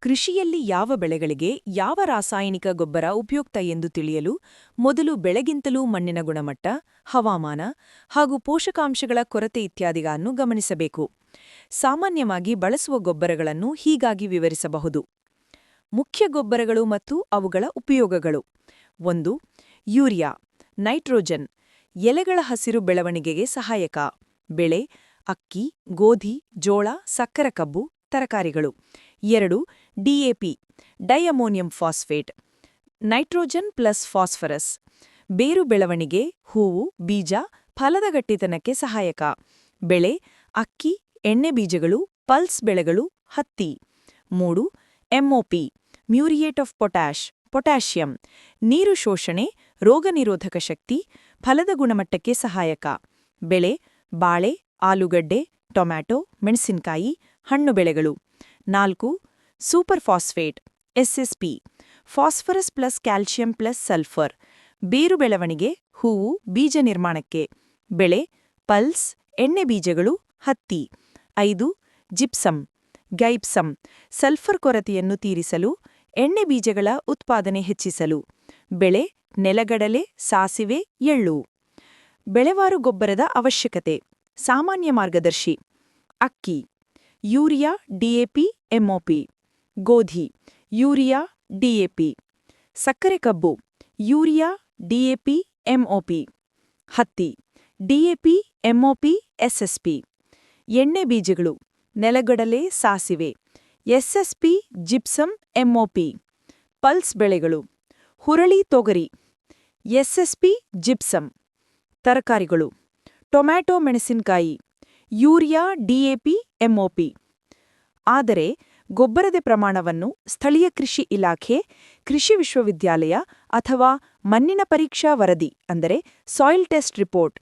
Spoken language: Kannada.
ಕೃಷಿಯಲ್ಲಿ ಯಾವ ಬೆಳೆಗಳಿಗೆ ಯಾವ ರಾಸಾಯನಿಕ ಗೊಬ್ಬರ ಉಪಯುಕ್ತ ಎಂದು ತಿಳಿಯಲು ಮೊದಲು ಬೆಳೆಗಿಂತಲೂ ಮಣ್ಣಿನ ಗುಣಮಟ್ಟ, ಹವಾಮಾನ ಹಾಗೂ ಪೋಷಕಾಂಶಗಳ ಕೊರತೆ ಇತ್ಯಾದಿಗಳನ್ನು ಗಮನಿಸಬೇಕು. ಸಾಮಾನ್ಯವಾಗಿ ಬಳಸುವ ಗೊಬ್ಬರಗಳನ್ನು ಹೀಗಾಗಿ ವಿವರಿಸಬಹುದು. ಮುಖ್ಯ ಗೊಬ್ಬರಗಳು ಮತ್ತು ಅವುಗಳ ಉಪಯೋಗಗಳು. ಒಂದು, ಯೂರಿಯಾ, ನೈಟ್ರೋಜನ್, ಎಲೆಗಳ ಹಸಿರು ಬೆಳವಣಿಗೆಗೆ ಸಹಾಯಕ. ಬೆಳೆ, ಅಕ್ಕಿ, ಗೋಧಿ, ಜೋಳ, ಸಕ್ಕರೆ ಕಬ್ಬು ತರಕಾರಿಗಳು. ಎರಡು DAP diammonium phosphate, nitrogen plus phosphorus, ಬೇರು ಬೆಳವಣಿಗೆ, ಹೂವು, ಬೀಜ, ಫಲದ ಗಟ್ಟಿತನಕ್ಕೆ ಸಹಾಯಕ. ಬೆಳೆ, ಅಕ್ಕಿ, ಎಣ್ಣೆ ಬೀಜಗಳು, ಪಲ್ಸ್ ಬೆಳೆಗಳು, ಹತ್ತಿ. ಮೂರು MOP muriate of potash potassium, ನೀರು ಶೋಷಣೆ ರೋಗನಿರೋಧಕ ಶಕ್ತಿ, ಫಲದ ಗುಣಮಟ್ಟಕ್ಕೆ ಸಹಾಯಕ. ಬೆಳೆ, ಬಾಳೆ, ಆಲೂಗಡ್ಡೆ, ಟೊಮ್ಯಾಟೊ, ಮೆಣಸಿನಕಾಯಿ ಹಣ್ಣು ಬೆಳೆಗಳು. ನಾಲ್ಕು, super phosphate SSP phosphorus plus calcium plus sulphur, ಬೇರು ಬೆಳವಣಿಗೆ, ಹೂವು, ಬೀಜ ನಿರ್ಮಾಣಕ್ಕೆ, ಬೆಳೆ, ಪಲ್ಸ್, ಎಣ್ಣೆ ಬೀಜಗಳು, ಹತ್ತಿ. ಐದು ಜಿಪ್ಸಮ್ ಗೈಪ್ಸಮ್ ಸಲ್ಫರ್ ಕೊರತೆಯನ್ನು ತೀರಿಸಲು, ಎಣ್ಣೆ ಬೀಜಗಳ ಉತ್ಪಾದನೆ ಹೆಚ್ಚಿಸಲು, ಬೆಳೆ, ನೆಲಗಡಲೆ, ಸಾಸಿವೆ, ಎಳ್ಳು. ಬೆಳೆವಾರು ಗೊಬ್ಬರದ ಅವಶ್ಯಕತೆ, ಸಾಮಾನ್ಯ ಮಾರ್ಗದರ್ಶಿ, ಅಕ್ಕಿ. ಯೂರಿಯಾ ಡಿಎಪಿ ಎಂಒಪಿ ಗೋಧಿ, ಯೂರಿಯಾ ಡಿಎಪಿ ಸಕ್ಕರೆ ಕಬ್ಬು, ಯೂರಿಯಾ ಡಿಎಪಿ ಎಂಒಪಿ ಹತ್ತಿ ಡಿಎಪಿ ಎಂಒಪಿ ಎಸ್ಎಸ್ಪಿ ಎಣ್ಣೆ ಬೀಜಗಳು, ನೆಲಗಡಲೆ ಸಾಸಿವೆ ಎಸ್ಎಸ್ಪಿ ಜಿಪ್ಸಮ್ ಎಂಒಪಿ ಪಲ್ಸ್ ಬೆಳೆಗಳು, ಹುರಳಿ ತೊಗರಿ ಎಸ್ಎಸ್ಪಿ ಜಿಪ್ಸಮ್ ತರಕಾರಿಗಳು, ಟೊಮ್ಯಾಟೊ ಮೆಣಸಿನಕಾಯಿ. ಯೂರಿಯಾ ಡಿಎಪಿ ಎಂಒಪಿ ಆದರೆ ಗೊಬ್ಬರದ ಪ್ರಮಾಣವನ್ನು ಸ್ಥಳೀಯ ಕೃಷಿ ಇಲಾಖೆ, ಕೃಷಿ ವಿಶ್ವವಿದ್ಯಾಲಯ ಅಥವಾ ಮಣ್ಣಿನ ಪರೀಕ್ಷಾ ವರದಿ, ಅಂದರೆ ಸಾಯಿಲ್ ಟೆಸ್ಟ್ ರಿಪೋರ್ಟ್